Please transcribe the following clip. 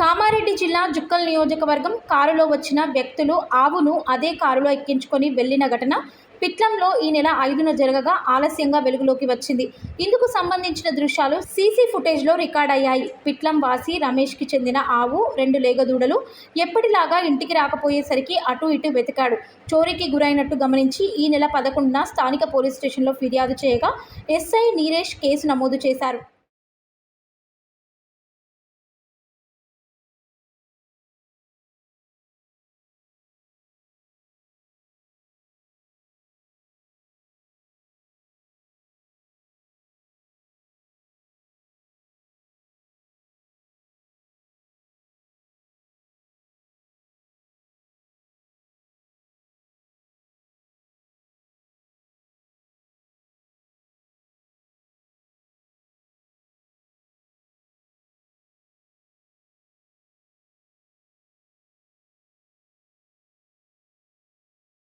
కామారెడ్డి జిల్లా జుక్కల్ నియోజకవర్గం కారులో వచ్చిన వ్యక్తులు ఆవును అదే కారులో ఎక్కించుకొని వెళ్ళిన ఘటన పిట్లంలో ఈ నెల ఐదున జరగగా ఆలస్యంగా వెలుగులోకి వచ్చింది. ఇందుకు సంబంధించిన దృశ్యాలు సీసీ ఫుటేజ్లో రికార్డ్ అయ్యాయి. పిట్లం వాసి రమేష్కి చెందిన ఆవు రెండు లేగదూడలు ఎప్పటిలాగా ఇంటికి రాకపోయేసరికి అటు ఇటు వెతికాడు. చోరీకి గురైనట్టు గమనించి ఈ నెల పదకొండున స్థానిక పోలీస్ స్టేషన్లో ఫిర్యాదు చేయగా ఎస్ఐ నీరేష్ కేసు నమోదు చేశారు.